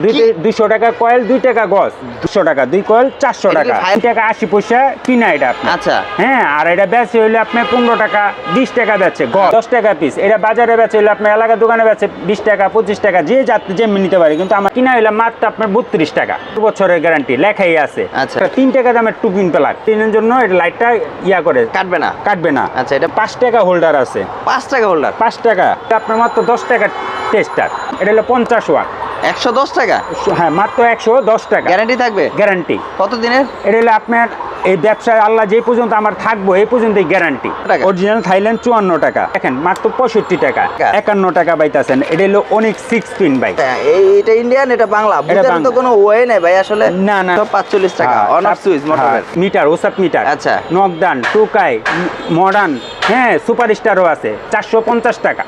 দুই- দুইশো টাকা কয়েল দুই টাকা গজ দুশো টাকা দুই কয়েল চারশো টাকা। দুই টাকা আশি পয়সা কিনা এটা আচ্ছা। হ্যাঁ আর এটা বেচে হইলে আপনার পনেরো টাকা বিশ টাকা বেচে। গজ দশ টাকা পিস এটা বাজারে বেচে হইলে আপনার এলাকার দোকানে বেচে বিশ টাকা পঁচিশ টাকা যে যাতে যে নিতে পারে। কিন্তু আমার কিনা হইলে মাত্র আপনার বত্রিশ টাকা। দু বছরের গ্যারান্টি লেখাই আছে। আচ্ছা। তিন টাকা দামের টুকিন প্লাগ। তিনের জন্য এটা লাইটটা ইয়া করে। কাটবে না। কাটবে না। আচ্ছা, এটা- পাঁচ টাকা হোল্ডার আছে। পাঁচ টাকা হোল্ডার পাঁচ টাকা। আপনার মাত্র দশ টাকা টেস্টার এটা হলো পঞ্চাশ ওয়াট একশো দশ টাকা? হ্যাঁ মাত্র একশো দশ টাকা। গ্যারান্টি থাকবে? গ্যারান্টি। কত দিনের এটা হলো আপনার এই ব্যবসায় আল্লাহ যে পর্যন্ত আমার থাকব এই পর্যন্তই গ্যারান্টি। অরিজিনাল থাইল্যান্ড চুয়ান্ন টাকা। দেখেন মাত্র পঁয়ষট্টি টাকা? একান্ন টাকা পাইতেছেন। এটা হলো অনেক সিক্স পিন বাইক এটা ইন্ডিয়ান এটা বাংলা। তো কোনো ওয়ে নেই ভাই আসলে না, না। পাঁচচল্লিশ টাকা। অন অফ সুইচ মিটার ওসাপ মিটার আচ্ছা। নকদান টুকাই মডার্ন হ্যাঁ সুপার স্টারও আছে। চারশো পঞ্চাশ টাকা।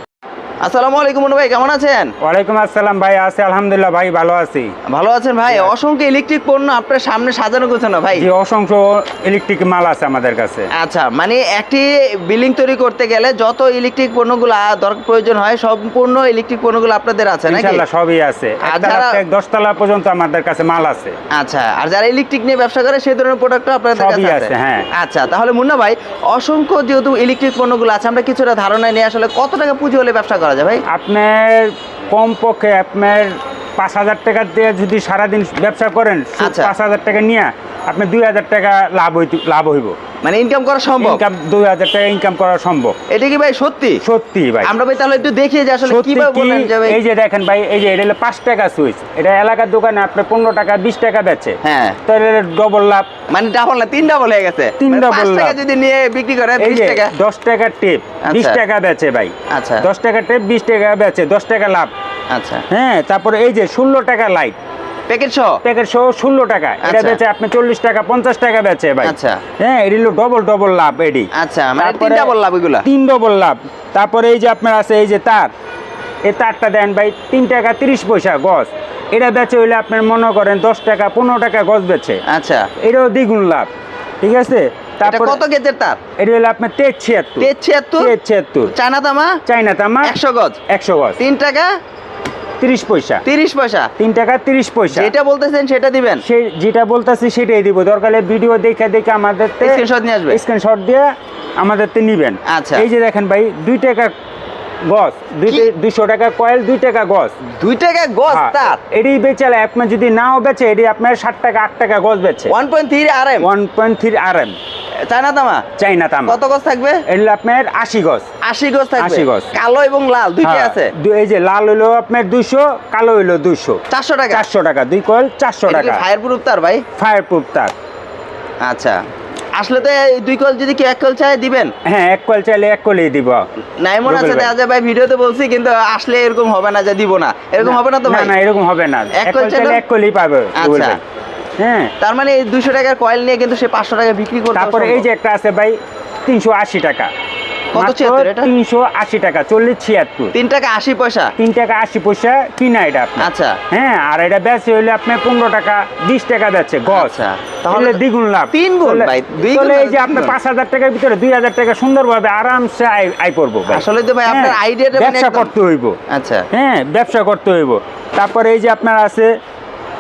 আসসালামু আলাইকুম ভাই কেমন আছেন? ওয়ালাইকুম আসসালাম ভাই আছে আলহামদুলিল্লাহ ভাই ভালো আছি। ভালো আছেন ভাই? অসংখ্য ইলেকট্রিক পণ্য আপনার সামনে সাজানো গোছানো ভাই? অসংখ্য ইলেকট্রিক মাল আছে আমাদের কাছে। আচ্ছা মানে একটি বিল্ডিং তৈরি করতে গেলে যত ইলেকট্রিক পণ্যগুলো দরকার প্রয়োজন হয় সম্পূর্ণ ইলেকট্রিক পণ্যগুলো আপনাদের আছে নাকি? ইনশাল্লাহ সবই আছে। আর যারা- দশতলা পর্যন্ত আমাদের কাছে মাল আছে। আচ্ছা আর যারা ইলেকট্রিক নিয়ে ব্যবসা করে সেই ধরনের প্রোডাক্ট আপনাদের কাছে আছে, হ্যাঁ। আচ্ছা তাহলে মুন্না ভাই অসংখ্য যেহেতু ইলেকট্রিক পণ্যগুলো আছে আমরা কিছুটা ধারণা নিয়ে আসলে কত টাকা পুঁজি হলে ব্যবসা করা যায় ভাই? আপনার কমপক্ষে আপনার পাঁচ হাজার টাকা দিয়ে যদি সারাদিন ব্যবসা করেন আচ্ছা। পাঁচ হাজার টাকা নিয়ে আপনি দুই হাজার টাকা লাভ হইতে লাভ হইব। মানে ইনকাম করা সম্ভব? ইনকাম দুই হাজার টাকা ইনকাম করা সম্ভব। এটা কি ভাই সত্যি? সত্যি ভাই। আমরা ভাই তাহলে একটু দেখিয়ে যে আসলে কীভাবে কি বললেন যে ভাই এই যে দেখেন ভাই এই যে এটা হলো পাঁচ টাকা সুইচ। এটা এলাকার দোকানে আপনার পনেরো টাকা বিশ টাকা বেচে। হ্যাঁ। তাহলে ডবল লাভ। মানে ডাবল না তিন ডাবল হয়ে গেছে। তিন ডাবল পাঁচ টাকা লাভ। যদি নিয়ে বিক্রি করে বিশ টাকা। দশ টাকার টেপ বিশ আচ্ছা। টাকা বেচে ভাই। আচ্ছা। দশ টাকা টেপ বিশ টাকা বেচে দশ টাকা লাভ। আচ্ছা। হ্যাঁ তারপরে এই যে ষোলো টাকা লাইট প্যাকেট সহ? প্যাকেট সহ ষোলো টাকা। এটা আচ্ছা। বেচে আপনি চল্লিশ টাকা পঞ্চাশ টাকা বেচে ভাই। আচ্ছা। হ্যাঁ এটি ডবল ডবল লাভ এডি আচ্ছা মানে তিন ডাবল লাভ এগুলা? তিন ডবল লাভ। তারপরে এই যে আপনার আছে এই যে তার। এই তারটা দেন ভাই তিন টাকা তিরিশ পয়সা গজ। এটা বেচে হইলে আপনার মনে করেন দশ টাকা পনেরো টাকা গছ বেচে। আচ্ছা। এটাও দ্বিগুণ লাভ। ঠিক আছে? তারপরে কত গেজের তার? এটা হলো আপনার তেজ ছিয়াত্তর। তেজ ছিয়াত্তর? তেজ ছিয়াত্তর। চায়না তামা? চাইনা তামা? একশো গজ। একশো গজ। তিন টাকা তিরিশ পয়সা। তিরিশ পয়সা? তিন টাকা তিরিশ পয়সা। যেটা বলতেছেন সেটা দিবেন? যেটা বলতাছি সেটাই দিব। দরকার ভিডিও দেখে দেখে আমাদের স্ক্রিনশট নিয়ে আসবে? স্ক্রিনশট দিয়ে আমাদের তে নিবেন। আচ্ছা। এই যে দেখেন ভাই দুই টাকা কি? দুইশো টাকা কয়েল দুই টাকা গজ দুই টাকা গজ হ্যাঁ, তার? এটি বেচালে আপনার যদি নাও বেচে এটি আপনার ষাট টাকা আট টাকা গজ বেচে। One point three R M one point three R M China তামা? চাইনা তামা। কত গজ থাকবে? এটি আপনার আশি গজ আশি গজ থাকবে। 80 গজ। কালো এবং লাল দুইটাই হ্যাঁ, আছে? এই যে লাল হইল আপনার দুইশো কালো হইল দুইশো। চারশো টাকা? চারশো টাকা দুই কয়েল চারশো টাকা। ফায়ার প্রুফ তার ভাই? ফায়ার প্রুফ তার। আচ্ছা। আসলে তো দুই কল যদি কি এক কল চাই দিবেন? হ্যাঁ এক কল চাইলে এক কলেই দিব। নাই মনে আছে রুবেল ভাই। ভিডিওতে বলছি কিন্তু আসলে এরকম হবে না যে দিব না। এরকম হবে না তো ভাই? না এরকম হবে না। এক কয়েল চাইলে এক কলই পাবে আচ্ছা। হ্যাঁ। তার মানে এই দুইশো টাকার কয়েল নিয়ে কিন্তু সে পাঁচশো টাকা বিক্রি করতে তারপরে এই যে একটা আছে ভাই তিনশো আশি টাকা। কত ছিয়াত্তর এটা? তিনশো আশি টাকা চল্লিশ ছিয়াত্তর। তিন টাকা আশি পয়সা? তিন টাকা আশি পয়সা কিনা এটা আপনার। আচ্ছা। হ্যাঁ আর এটা বেচে হইলে পনেরো টাকা বিশ টাকা বেচে গছ। আচ্ছা, তাহলে দ্বিগুণ লাভ। তিন গুণ ভাই, তাহলে এই যে পাঁচ হাজার টাকার ভিতরে দুই হাজার টাকা সুন্দরভাবে আরামসে আয় করব আসলে তো ভাই আপনার হ্যাঁ, আইডিয়াটা মানে ব্যবসা করতে হইব। আচ্ছা। হ্যাঁ ব্যবসা করতে হইব। তারপরে এই যে আপনার আছে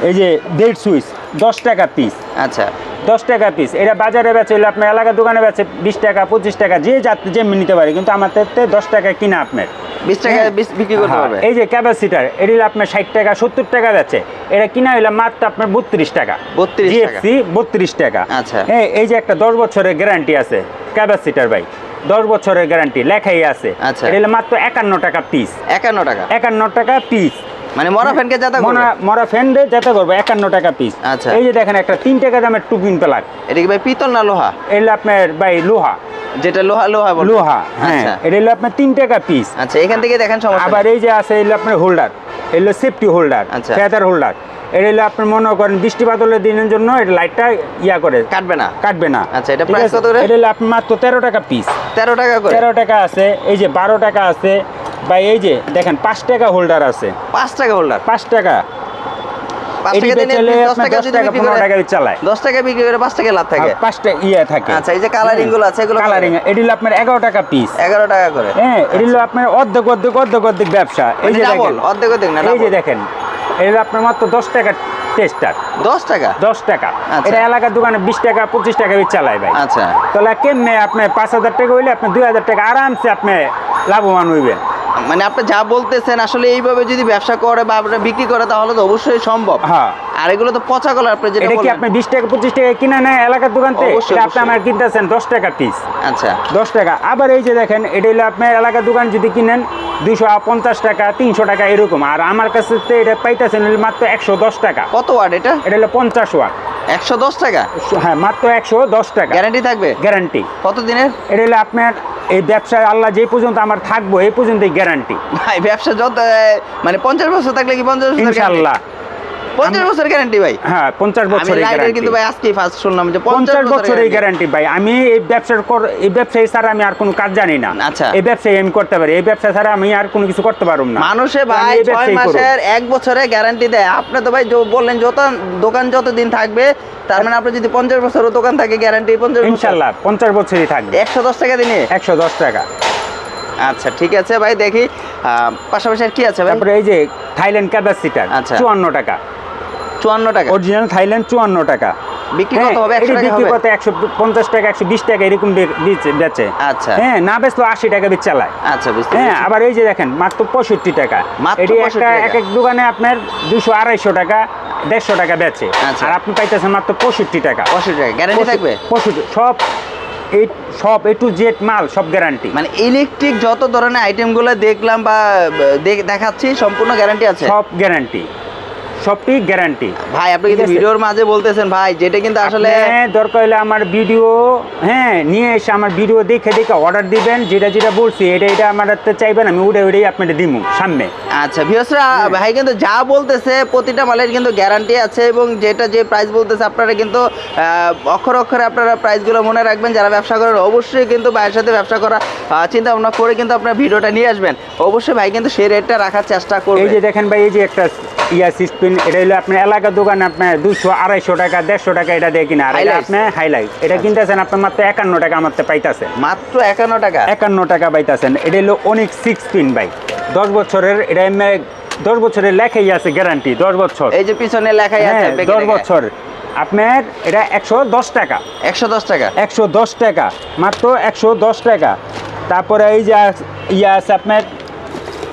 এই যে বেড সুইচ দশ টাকা পিস আচ্ছা। দশ টাকা পিস এটা বাজারে বেচে হইলে আপনার এলাকার দোকানে বেচে বিশ টাকা পঁচিশ টাকা যে যাতে যে নিতে পারে কিন্তু আমাদের দশ টাকা কিনা আপনার। বিশ টাকা হ্যাঁ। বিক্রি করতে হ্যাঁ, পারবে এই যে ক্যাপাসিটার এটি হলো আপনার ষাট টাকা সত্তর টাকা যাচ্ছে। এটা কিনা হইলে মাত্র আপনার বত্রিশ টাকা। 32 টাকা। জিএফসি বত্রিশ টাকা। আচ্ছা। হ্যাঁ এই যে একটা দশ বছরের গ্যারান্টি আছে ক্যাপাসিটার ভাই। দশ বছরের গ্যারান্টি লেখাই আছে। আচ্ছা। এটা হলো মাত্র একান্ন টাকা পিস একান্ন টাকা। একান্ন টাকা পিস মানে মরা ফ্যানকে যাতা মরা মরা ফ্যান্ডে যেতে করব একান্ন টাকা পিস আচ্ছা। এই যে দেখেন একটা তিন টাকা দামের টুপিন প্লাগ এটা কি ভাই পিতল না লোহা? এটা আপনার ভাই লোহা। যেটা লোহা লোহা বলে। লোহা হ্যাঁ আচ্ছা এটা হলো আপনার তিন টাকা পিস আচ্ছা এখান থেকে দেখেন সমস্যা আবার এই যে আছে এগুলো আপনার হোল্ডার এগুলো সেফটি হোল্ডার আচ্ছা। ফেদার হোল্ডার এটা হলো আপনার মনে করেন বৃষ্টি বাদলের দিনের জন্য এটা লাইটটা ইয়া করে। কাটবে না। কাটবে না। আচ্ছা, এটা price কত? এটা হলো আপনার মাত্র তেরো টাকা পিস তেরো টাকা করে। তেরো টাকা আছে এই যে বারো টাকা আছে বা এই যে দেখেন পাঁচ টাকা হোল্ডার আছে। পাঁচ টাকা হোল্ডার পাঁচ টাকা। ইয়ে আচ্ছা হ্যাঁ অর্ধেক অর্ধেক অর্ধেক অর্ধেক ব্যবসা। এই মানে যে এই যে দেখেন এটা আপনার মাত্র দশ টাকা টেস্টার দশ টাকা? দশ টাকা। আচ্ছা। এটা এলাকার দোকানে বিশ টাকা পঁচিশ টাকা চালায় ভাই। আচ্ছা। তাহলে কেমনে আপনি পাঁচ হাজার টাকা হইলে আপনি দুই হাজার টাকা আরামসে আপনি লাভবান হইবেন? মানে আপনি যা বলতেছেন, আসলে এইভাবে যদি ব্যবসা করে বা বিক্রি করে, তাহলে তো অবশ্যই সম্ভব। হ্যাঁ। আর এগুলো তো পচা কলা আপনি যেটা টাকা 25 টাকা কিনা না এলাকার দোকান থেকে আপনি কিনতেছেন 10 টাকা আচ্ছা। 10 টাকা। আবার এই যে দেখেন এটা হলো আপনার এলাকার দোকান যদি কিনেন 250 টাকা 300 টাকা এরকম। আর আমার কাছে তো এটা পাইতাছেন মাত্র 110 টাকা। কত ওয়াট এটা? এটা হলো 50 ওয়াট। 110 টাকা? হ্যাঁ মাত্র 110 টাকা। গ্যারান্টি থাকবে? গ্যারান্টি কত দিনের এটা হলো আপনার এই ব্যবসায় আল্লাহ যে পর্যন্ত আমার থাকব এই পর্যন্তই গ্যারান্টি ভাই ব্যবসা যত মানে পঞ্চাশ বছর থাকলে কি পঞ্চাশ আল্লাহ 50 বছর গ্যারান্টি ভাই। হ্যাঁ আর আচ্ছা। আমি কিছু করতে পারুম না। যত দোকান যতদিন থাকবে তার মানে আপনার যদি পঞ্চাশ বছরের দোকান থাকে গ্যারান্টি 50 ইনশাআল্লাহ 50 বছরই থাকবে। 110 টাকা দিনে? 110 টাকা। আচ্ছা ঠিক আছে ভাই দেখি। পাশাপাশি কি আছে তারপরে এই যে থাইল্যান্ড ক্যাপাসিটার আচ্ছা। চুয়ান্ন টাকা। চুয়ান্ন টাকা। অরিজিনাল থাইল্যান্ড চুয়ান্ন টাকা। বিক্রি হ্যাঁ, কত হবে? একশো বিক্রি করতে একশো পঞ্চাশ টাকা একশো বিশ টাকা এরকম বেচে- আচ্ছা। হ্যাঁ না বেচলো আশি টাকা বেচ চালায়। আচ্ছা বুঝতে হ্যাঁ আবার এই যে দেখেন মাত্র পঁয়ষট্টি টাকা। মাত্র এটি একটা টাকা। এক এক দোকানে আপনার দুশো আড়াইশো টাকা দেড়শো টাকা বেচে। আচ্ছা। আর আপনি পাইতেছেন মাত্র পঁয়ষট্টি টাকা। পঁয়ষট্টি টাকা। গ্যারান্টি থাকবে? পঁয়ষট্টি সব এই সব এ টু জেড মাল সব গ্যারান্টি মানে ইলেকট্রিক যত ধরনের আইটেমগুলো দেখলাম বা দেখ- দেখাচ্ছি সম্পূর্ণ গ্যারান্টি আছে? সব গ্যারান্টি সবটি গ্যারান্টি ভাই আপনি কিন্তু ভিডিওর মাঝে বলতেছেন ভাই যেটা কিন্তু আসলে দরকার হলে আমার ভিডিও হ্যাঁ নিয়ে এসে আমার ভিডিও দেখে দেখে অর্ডার দিবেন যেটা যেটা বলছি এটা এটা আমার চাইবেন আমি উড়ে উড়েই আপনাদের দিমু সামনে। আচ্ছা ভিউসরা ভাই কিন্তু যা বলতেছে প্রতিটা মালের কিন্তু গ্যারান্টি আছে এবং যেটা যে প্রাইস বলতেছে আপনারা কিন্তু অক্ষর অক্ষরে আপনারা প্রাইসগুলো মনে রাখবেন যারা ব্যবসা করেন অবশ্যই কিন্তু ভাইয়ের সাথে ব্যবসা করা চিন্তা ভাবনা করে কিন্তু আপনার ভিডিওটা নিয়ে আসবেন। অবশ্যই ভাই কিন্তু সেই রেটটা রাখার চেষ্টা করবেন এই যে দেখেন ভাই এই যে একটা ইয়া সিস্টেম এটা হলো আপনার এলাকার দোকানে আপনার দুশো আড়াইশো টাকা দেড়শো টাকা এটা দিয়ে কিনা। আর এটা আপনার হাইলাইট এটা কিনতেছেন আপনার মাত্র একান্ন টাকা আমার তো পাইতাছেন। মাত্র একান্ন টাকা? একান্ন টাকা পাইতেছেন। এটা হলো অনেক সিক্স পিন ভাই। দশ বছরের এটা এমনি দশ বছরের লেখাই আছে গ্যারান্টি দশ বছর। এই যে পিছনে লেখাই আছে হ্যাঁ দশ বছর। আপনার এটা একশো দশ টাকা। একশো দশ টাকা? একশো দশ টাকা। মাত্র একশো দশ টাকা। তারপরে এই যে ইয়া আছে আপনার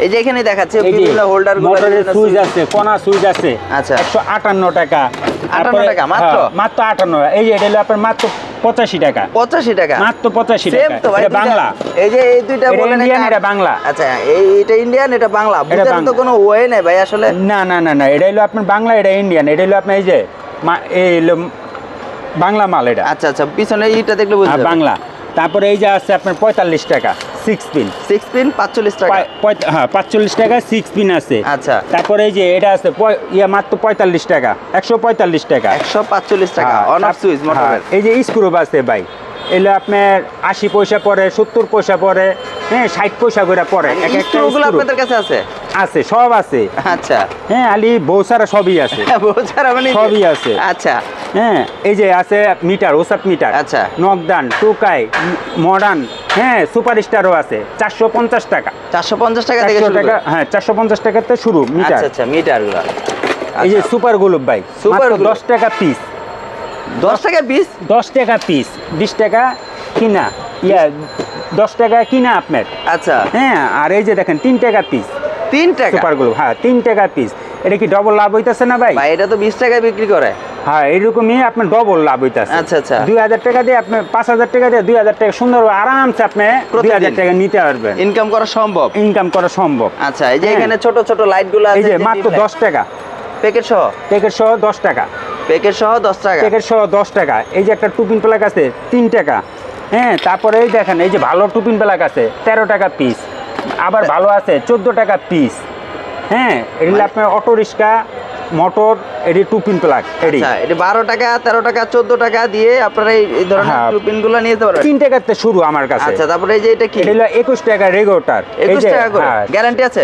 এই যে এখানে দেখাচ্ছে বিভিন্ন হোল্ডার মোটরের সুইচ আছে কোনা সুইচ আছে আচ্ছা। একশো আটান্ন টাকা। 58 টাকা মাত্র? হ্যাঁ, মাত্র আটান্ন। এই যে এটা হলো আপনার মাত্র পঁচাশি টাকা। পঁচাশি টাকা? মাত্র পঁচাশি টাকা। এটা বাংলা। এই যে এই দুইটা বলেন ইন্ডিয়ান এটা বাংলা। আচ্ছা এই এটা ইন্ডিয়ান এটা বাংলা? বুঝার তো কোনো ওয়ে নেই ভাই আসলে না না না না এটা হলো আপনার বাংলা এটা ইন্ডিয়ান এটা হলো আপনার এই যে এই হলো বাংলা মাল এটা। আচ্ছা আচ্ছা পিছনে এইটা দেখলে বুঝতে বাংলা। তারপরে এই যে আছে আপনার পঁয়তাল্লিশ টাকা। সিক্স পিন সিক্স পিন পাঁচচল্লিশ টাকা। হ্যাঁ পাঁচচল্লিশ টাকা সিক্স পিন আছে। আচ্ছা। তারপরে এই যে এটা আছে ইয়া মাত্র পঁয়তাল্লিশ টাকা একশো পঁয়তাল্লিশ টাকা। একশো পাঁচচল্লিশ টাকা হ্যাঁ, অন অফ সুইচ মোটরের হ্যাঁ, এই যে আছে ভাই এগুলো আপনার আশি পয়সা পরে সত্তর পয়সা পরে হ্যাঁ ষাট পয়সা করে পরে। এক একটা আপনাদের কাছে আছে? আছে সব আছে। আচ্ছা। হ্যাঁ আলি বৌসারা সবই আছে। বোঝার মানে সবই আছে। আচ্ছা। হ্যাঁ এই যে আছে মিটার ওসাপ মিটার। আচ্ছা। নকদান টুকাই মডার্ন হ্যাঁ সুপার স্টারও আছে। চারশো পঞ্চাশ টাকা। চারশো পঞ্চাশ টাকা থেকে টাকা হ্যাঁ চারশো পঞ্চাশ টাকাতে শুরু মিটার। আচ্ছা আচ্ছা মিটার এই যে সুপার গুলুপ ভাই glue। দশ টাকা পিস দশ টাকা পিস দশ টাকা পিস বিশ টাকা কিনা ইয়া দশ টাকা কিনা আপনার। আচ্ছা। হ্যাঁ আর এই যে দেখেন তিন টাকা পিস তিন টাকা? সুপারগুলো হ্যাঁ তিন টাকা পিস এটা কি ডবল লাভ হইতেছে না ভাই? ভাই এটা তো বিশ টাকায় বিক্রি করে। হ্যাঁ এইরকমই আপনার ডবল লাভ হইতেছে। আচ্ছা, আচ্ছা। দুই হাজার টাকা দিয়ে আপনি পাঁচ হাজার টাকা দিয়ে দুই হাজার টাকা সুন্দর আরামসে আপনি দুই হাজার টাকা নিতে পারবেন। ইনকাম করা সম্ভব? ইনকাম করা সম্ভব। আচ্ছা এই যে হ্যাঁ। এখানে ছোট ছোট লাইটগুলো আছে এই যে মাত্র দশ টাকা। প্যাকেট সহ? প্যাকেট সহ দশ টাকা। প্যাকেট সহ দশ টাকা? প্যাকেট সহ দশ টাকা। এই যে একটা টুপিন প্লাক আছে তিন টাকা। হ্যাঁ তারপরে এই দেখেন এই যে ভালো টুপিন প্লাক আছে তেরো টাকা পিস আবার ভালো আছে চোদ্দ টাকা পিস হ্যাঁ এগুলো মানে- আপনার অটো রিক্সা মোটর এটি টুপিন প্লাগ এটি। এটি বারো টাকা তেরো টাকা চোদ্দ টাকা দিয়ে আপনারা এই ধরনের টু পিনগুলো নিয়ে যেতে পারবেন। তিন টাকাতে শুরু আমার কাছে। আচ্ছা তারপরে এই যে এটা কি? এটা একুশ টাকা রেগোটার একুশ টাকা করে? গ্যারান্টি আছে?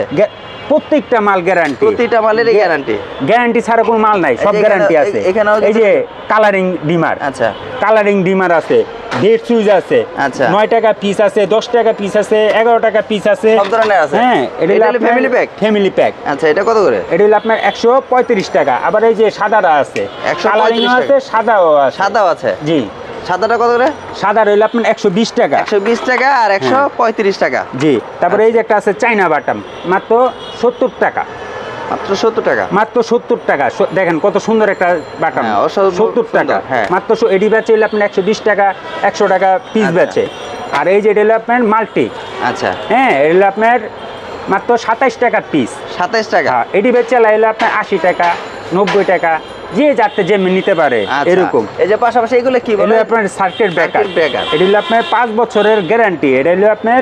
প্রত্যেকটা মাল গ্যারান্টি প্রতিটা মালের গ্যারান্টি গ্যারান্টি ছাড়া কোনো মাল নাই সব গ্যারান্টি আছে। এখানে এই যে কালারিং ডিমার। আচ্ছা। কালারিং ডিমার আছে। দেড় সুইচ আছে। আচ্ছা। নয় টাকা পিস আছে দশ টাকা পিস আছে এগারো টাকা পিস আছে। সব ধরনের আছে? হ্যাঁ এটা হলো family pack? ফ্যামিলি প্যাক আচ্ছা এটা কত করে? এটা হলো আপনার একশো পঁয়ত্রিশ টাকা। আবার এই যে সাদাটা আছে 135 কালারিংও আছে সাদাও আছে। সাদাও আছে? জি। সাদাটা কত করে? সাদা রইল আপনার একশো বিশ টাকা। একশো বিশ টাকা আর একশো হ্যাঁ। পঁয়ত্রিশ টাকা। জি তারপরে এই যে একটা আছে চাইনা বাটাম মাত্র সত্তর টাকা। মাত্র সত্তর টাকা। মাত্র সত্তর টাকা। দেখেন কত সুন্দর একটা বাটাম। হ্যাঁ, সত্তর টাকা। হ্যাঁ। মাত্র এডি ব্যাচে হলে আপনার একশো বিশ টাকা একশো টাকা পিস আচ্ছা। বেচে। আর এই যে আপনার মাল্টি। আচ্ছা। হ্যাঁ আপনার মাত্র সাতাইশ টাকা পিস সাতাইশ টাকা। হ্যাঁ এডি বেচে লাইলে আপনার আশি টাকা নব্বই টাকা যে যাতে যে নিতে পারে আচ্ছা। এরকম। এই যে পাশাপাশি এগুলো কি বলে আপনার সার্কিট ব্রেকার breaker। এটা হলো আপনার পাঁচ বছরের গ্যারান্টি এটা হলো আপনার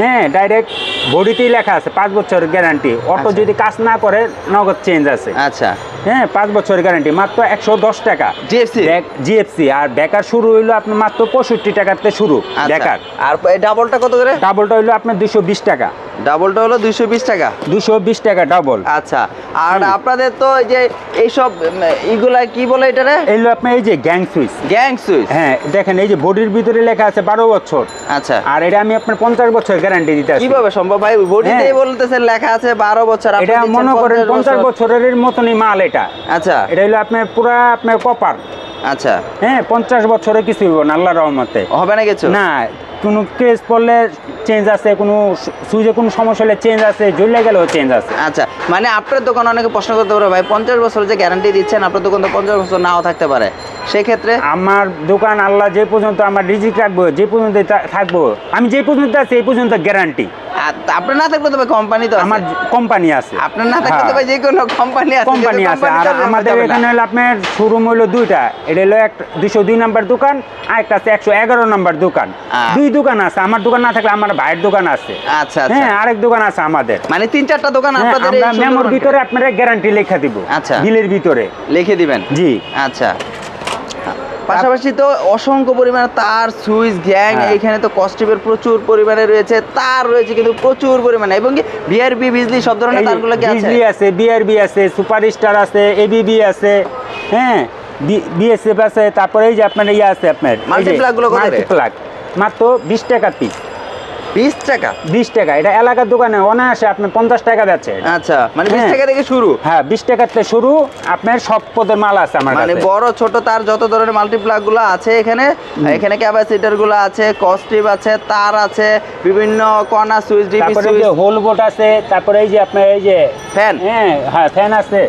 হ্যাঁ ডাইরেক্ট বডিতেই লেখা আছে পাঁচ বছর গ্যারান্টি অটো আচ্ছা। যদি কাজ না করে নগদ চেঞ্জ আছে। আচ্ছা। হ্যাঁ পাঁচ বছরের গ্যারান্টি মাত্র একশো দশ টাকা। জিএফসি জিএফসি আর বেকার শুরু হইল আপনার মাত্র পঁয়ষট্টি টাকাতে শুরু বেকার। আর ডাবলটা কত করে? ডাবলটা হইল আপনার দুশো বিশ টাকা। ডাবলটা হলো দুইশো বিশ টাকা। দুশো বিশ টাকা ডাবল আচ্ছা। আর আপনাদের তো এই যে এইসব উম, ইগুলা কি বলে এটারে? এইগুলো আপনার এই যে গ্যাং সুইচ গ্যাং সুইচ হ্যাঁ দেখেন এই যে বডির ভিতরে লেখা আছে বারো বছর। আচ্ছা। আর এটা আমি আপনার পঞ্চাশ বছর গ্যারান্টি দিতে আসি। কীভাবে সম্ভব ভাই? বডিতেই হ্যাঁ। বলতেছেন লেখা আছে বারো বছর আপনি এটা মনে করেন 50 পঞ্চাশ বছরের মতনই মাল এটা। আচ্ছা। এটা হলো আপনি পুরা আপনার কপার। আচ্ছা। হ্যাঁ পঞ্চাশ বছরে কিছু হবে না আল্লাহর রহমতে। হবে না কিছু? না কোনো ক্রেজ পড়লে চেঞ্জ আছে কোনো সুইচে কোনো সমস্যা হলে চেঞ্জ আছে জ্বলে গেলেও চেঞ্জ আছে। আচ্ছা মানে আপনার দোকান অনেকে প্রশ্ন করতে পারে ভাই পঞ্চাশ বছর যে গ্যারান্টি দিচ্ছেন আপনার দোকান তো পঞ্চাশ বছর নাও থাকতে পারে। সেক্ষেত্রে? আমার দোকান আল্লাহ যে পর্যন্ত আমার রিজিক রাখব যে পর্যন্ত থাকব আমি যে পর্যন্ত আছি এই পর্যন্ত গ্যারান্টি আপনার না থাকলে তো ভাই কোম্পানি তো আমার আমার কোম্পানি আছে। আপনার না থাকলে তো হ্যাঁ। যে কোনো কোম্পানি আছে কোম্পানি আছে। আর আমাদের এখানে হলো আপনার শোরুম হলো দুইটা। এটা হলো এক দুশো দুই নাম্বার দোকান আর একটা আছে একশো এগারো নাম্বার দোকান। আহ। দুই দোকান আছে আমার দোকান না থাকলে আমার ভাইয়ের দোকান আছে। আচ্ছা আচ্ছা। হ্যাঁ আরেক দোকান আছে আমাদের। মানে তিন চারটা দোকান হ্যাঁ, আপনাদের আমরা মেমোর ভিতরে আপনারা গ্যারান্টি লেখা দিব আচ্ছা। বিলের ভিতরে। লিখে দিবেন? জি। আচ্ছা। পাশাপাশি তো অসংখ্য পরিমাণে তার সুইচ গ্যাং হ্যাঁ। এখানে তো কস্টিপের প্রচুর পরিমাণে রয়েছে তার রয়েছে কিন্তু প্রচুর পরিমাণে। এবং কি বিআরবি বিজলি সব ধরনের তারগুলো কি আছে? বিজলি আছে বিআরবি আছে সুপার স্টার আছে এবিবি আছে হ্যাঁ বিএসএফ আছে তারপরে এই যে আপনার ইয়ে আছে আপনার Multiplug গুলো কত মাল্টিপ্লাগ মাত্র বিশ টাকা পিস বিশ টাকা? বিশ টাকা। এটা এলাকার দোকানে অনায়াসে আপনার পঞ্চাশ টাকা যাচ্ছে। আচ্ছা মানে বিশ হ্যাঁ। টাকা থেকে শুরু? হ্যাঁ বিশ টাকাতে শুরু। আপনার সব পদের মাল আছে আমার মানে বড় ছোট তার যত ধরনের মাল্টিপ্লাগগুলো আছে এখানে এখানে ক্যাপাসিটারগুলো আছে কস্টিপ আছে তার আছে বিভিন্ন কর্নার সুইচ ডিপি সুইচ যে হোল বোট আছে তারপরে এই যে আপনার এই যে ফ্যান হ্যাঁ হ্যাঁ ফ্যান আছে।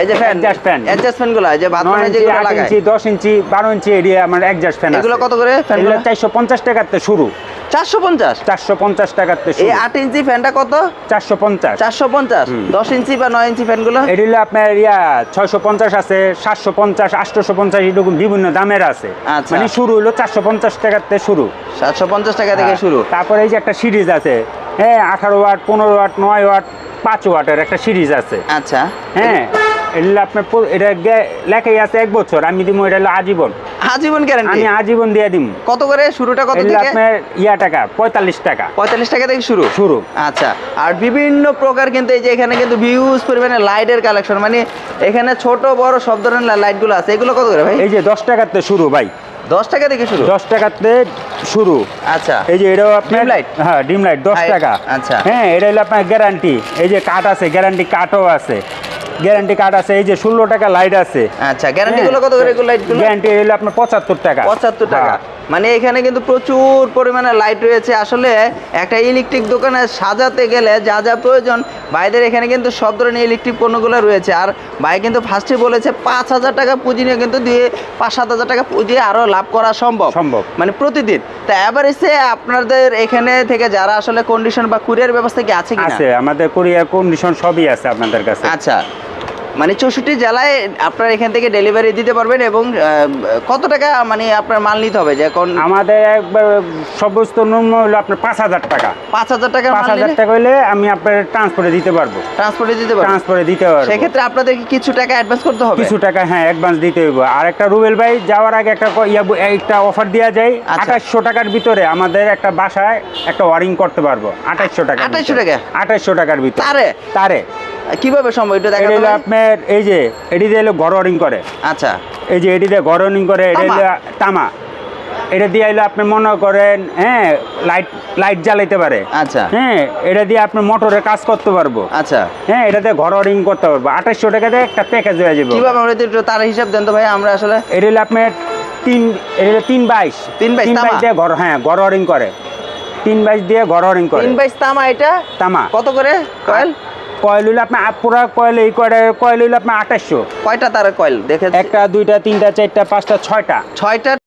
এই যে ফ্যান Adjust fan। অ্যাডজাস্টমেন্টগুলো যে বাথরুমে আট লাগায়। ইঞ্চি দশ ইঞ্চি বারো ইঞ্চি এরিয়া আমার একজাস্ট ফ্যান এগুলো কত করে ফ্যান এগুলো চারশো পঞ্চাশ টাকাতে শুরু। চারশো পঞ্চাশ। চারশো পঞ্চাশ টাকাতে এই আট ইঞ্চি ফ্যানটা কত? চারশো পঞ্চাশ। চারশো পঞ্চাশ। দশ ইঞ্চি বা নয় ইঞ্চি ফ্যানগুলো? এটি হলো আপনার ইয়া ছয়শো পঞ্চাশ আছে সাতশো পঞ্চাশ আটশোশো পঞ্চাশ এরকম বিভিন্ন দামের আছে। আচ্ছা। মানে শুরু হলো চারশো পঞ্চাশ টাকাতে শুরু। সাতশো পঞ্চাশ টাকা থেকে হ্যাঁ। শুরু। তারপরে এই যে একটা সিরিজ আছে হ্যাঁ আঠারো ওয়াট পনেরো ওয়াট নয় ওয়াট পাঁচ ওয়াটের একটা সিরিজ আছে। আচ্ছা। হ্যাঁ। এগুলো আপনার এটা লেখাই আছে এক বছর আমি দিব এটা হলো আজীবন। আজীবন গ্যারান্টি আমি আজীবন দিয়ে দিব কত করে? শুরুটা কত থেকে? আপনার ইয়া টাকা পঁয়তাল্লিশ টাকা। পঁয়তাল্লিশ টাকা থেকে শুরু? শুরু। আচ্ছা আর বিভিন্ন প্রকার কিন্তু এই যে এখানে কিন্তু ভিউজ পরিমাণে লাইটের কালেকশন মানে এখানে ছোট বড় সব ধরনের লাইটগুলো আছে। এগুলো কত করে ভাই? এই যে দশ টাকাতে শুরু ভাই। দশ টাকা থেকে শুরু? দশ টাকাতে শুরু। আচ্ছা। এই যে এটাও আপনার light? হ্যাঁ ডিম লাইট দশ টাকা। আচ্ছা। হ্যাঁ এটা হলো আপনার গ্যারান্টি এই যে কাঠ আছে গ্যারান্টি কাঠও আছে। গ্যারান্টি কার্ড আছে এই যে ষোলো টাকা লাইট আছে। আচ্ছা গ্যারান্টি গুলো কত করে লাইটগুলো গ্যারান্টি হলো আপনার পঁচাত্তর টাকা। পঁচাত্তর টাকা। হ্যাঁ। মানে এখানে কিন্তু প্রচুর পরিমাণে লাইট রয়েছে। আসলে একটা ইলেকট্রিক দোকানে সাজাতে গেলে যা যা প্রয়োজন ভাইদের এখানে কিন্তু সব ধরনের ইলেকট্রিক পণ্যগুলো রয়েছে। আর ভাই কিন্তু ফার্স্টে বলেছে পাঁচ হাজার টাকা পুঁজি নিয়ে কিন্তু দিয়ে পাঁচ সাত হাজার টাকা পুঁজি আরও লাভ করা সম্ভব। সম্ভব। মানে প্রতিদিন। তা এভারেজে আপনাদের এখানে থেকে যারা আসলে কন্ডিশন বা কুরিয়ার ব্যবস্থা কি আছে কি আছে আমাদের কোরিয়ার কন্ডিশন সবই আছে আপনাদের কাছে। আচ্ছা। মানে চৌষট্টি জেলায় আপনার এখান থেকে ডেলিভারি দিতে পারবেন এবং কত টাকা মানে আপনার মাল নিতে হবে? যে এখন আমাদের একবার সমস্ত ন্যূনতম হলো আপনার পাঁচ হাজার টাকা। পাঁচ হাজার টাকা পাঁচ হাজার টাকা হলে আমি আপনার ট্রান্সফারে দিতে পারব। ট্রান্সপোর্টে দিতে পারবেন? ট্রান্সফারে দিতে পারব। সেক্ষেত্রে আপনাদেরকে কিছু টাকা অ্যাডভান্স করতে হবে? কিছু টাকা হ্যাঁ অ্যাডভান্স দিতে হইব। আর একটা রুবেল ভাই যাওয়ার আগে একটা ইয়া একটা অফার দেওয়া যায়। আচ্ছা। আঠাশশো টাকার ভিতরে আমাদের একটা বাসায় একটা ওয়ারিং করতে পারব। আঠাশশো টাকা 2800 টাকা? আঠাশশো টাকার ভিতরে। তারে? তারে। কীভাবে সম্ভব? এটা হলো হবে? আপনার এই যে এটি দিয়ে হলো ওয়ারিং করে। আচ্ছা। এই যে এটি দিয়ে ওয়ারিং করে এটা তামা? হলো তামা। এটা দিয়ে আইলে আপনি মনে করেন হ্যাঁ লাইট লাইট জ্বালাইতে পারে। আচ্ছা। হ্যাঁ এটা দিয়ে আপনি মোটরে কাজ করতে পারব। আচ্ছা। হ্যাঁ এটাতে ঘর ওয়ারিং করতে পারব। আঠাশশো টাকা দিয়ে একটা প্যাকেজ হয়ে যাবে। কীভাবে আমরা একটু তার হিসাব দেন তো ভাই আমরা আসলে এটা হলো আপনার তিন এটা হলো তিন বাইশ। তিন বাইশ তামা? দিয়ে ঘর হ্যাঁ ঘর ওয়ারিং করে। তিন বাইশ দিয়ে ঘর ওয়ারিং করে। তিন বাইশ তামা এটা? তামা। কত করে কয়েল? কয়েল হইলে আপনার পুরো কয়েল এই কয়টা কয়েল হইলে আপনার আঠাশশো। কয়টা তার কয়েল? দেখে একটা দুইটা তিনটা চারটা পাঁচটা ছয়টা। ছয়টা